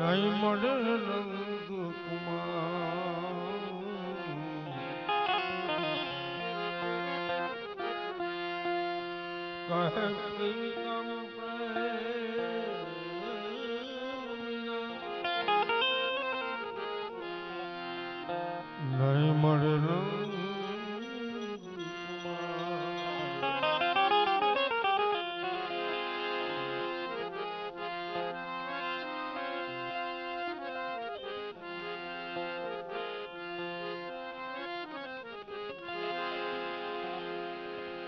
નહીં મળે નંદ કુમાર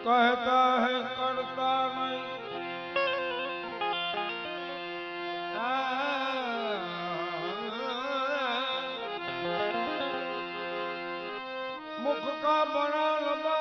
कहता है करता नहीं मुख का बड़ा लबाड़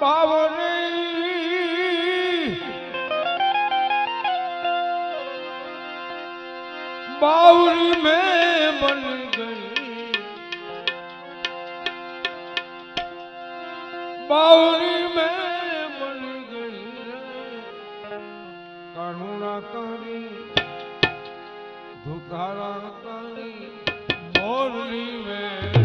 બાવરી બાવરી મેં બન ગઈ. બાવરી મેં બન ગઈ. કરુણા તારી ધુકારા તારી મોરલી મેં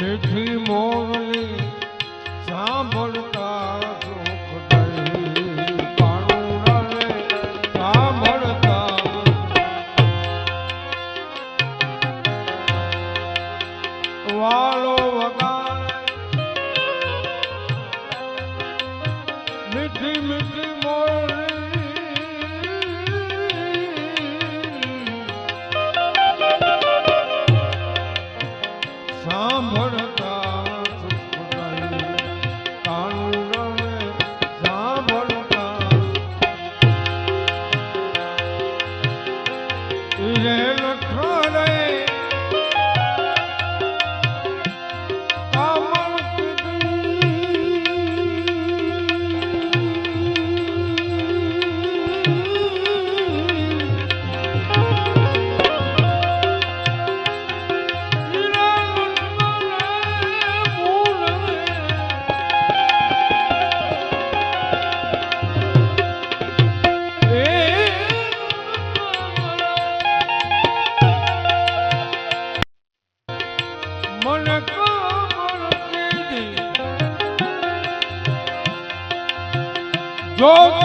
निधि જો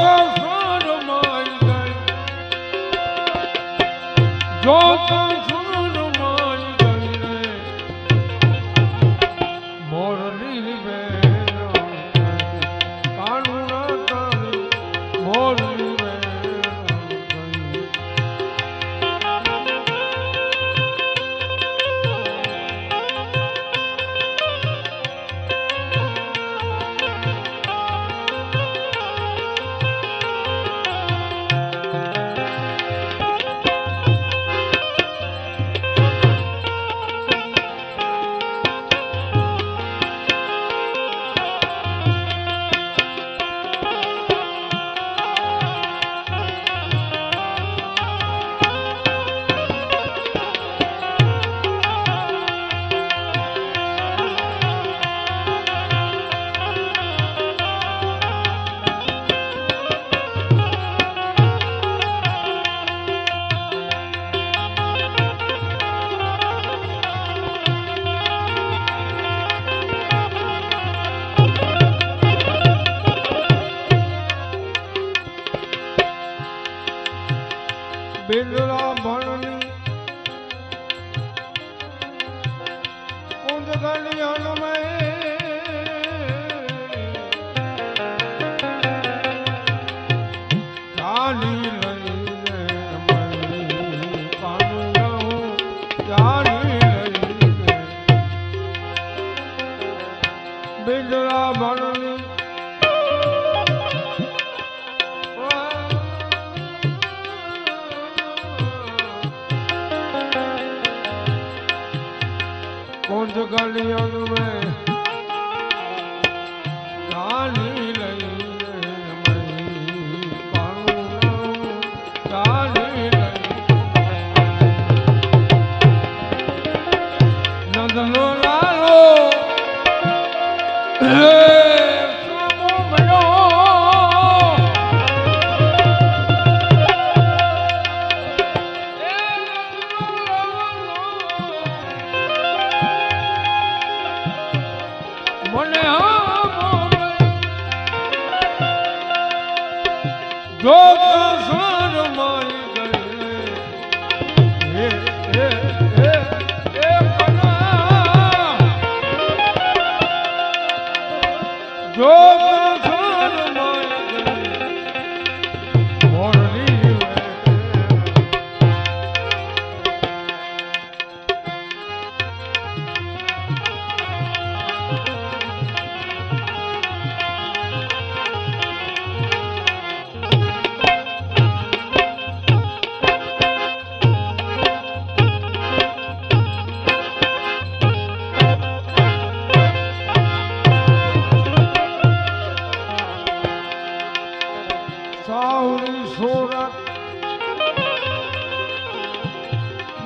ગલિયન મેં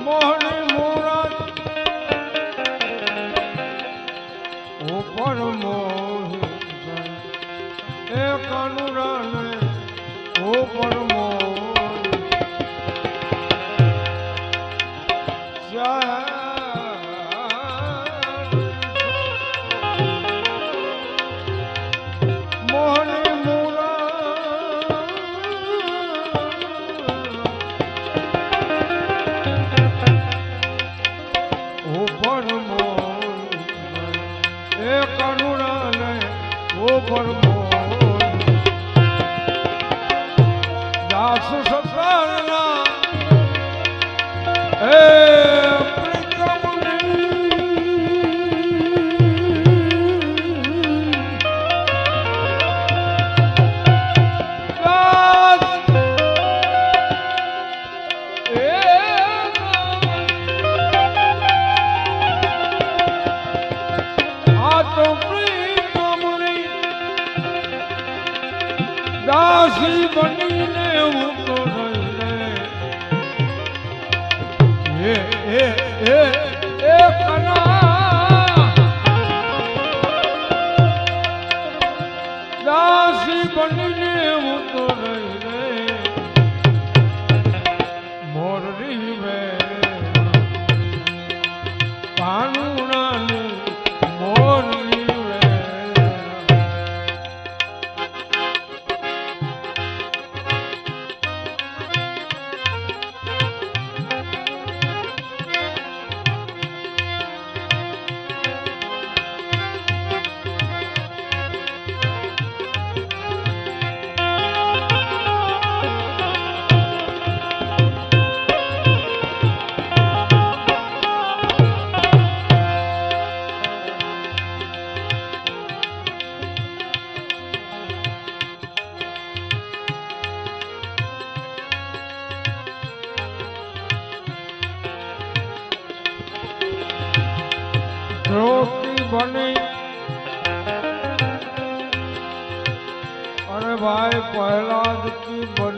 মোহন ei, ei, ei. બની અરે ભાઈ પહેલા જ બની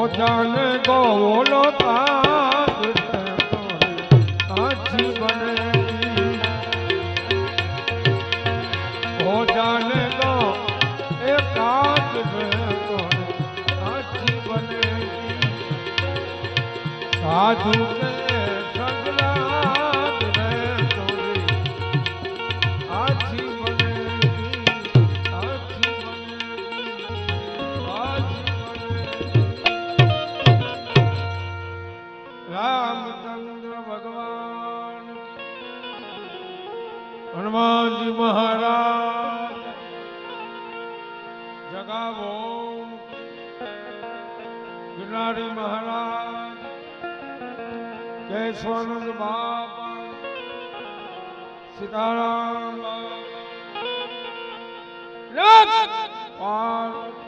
ભોજન ગોલો ભોજન ગો એકાદ સાધુ ગિરનારી મહારાજ જય સ્વાનંદ બાપા સીતારામ પાર્વતી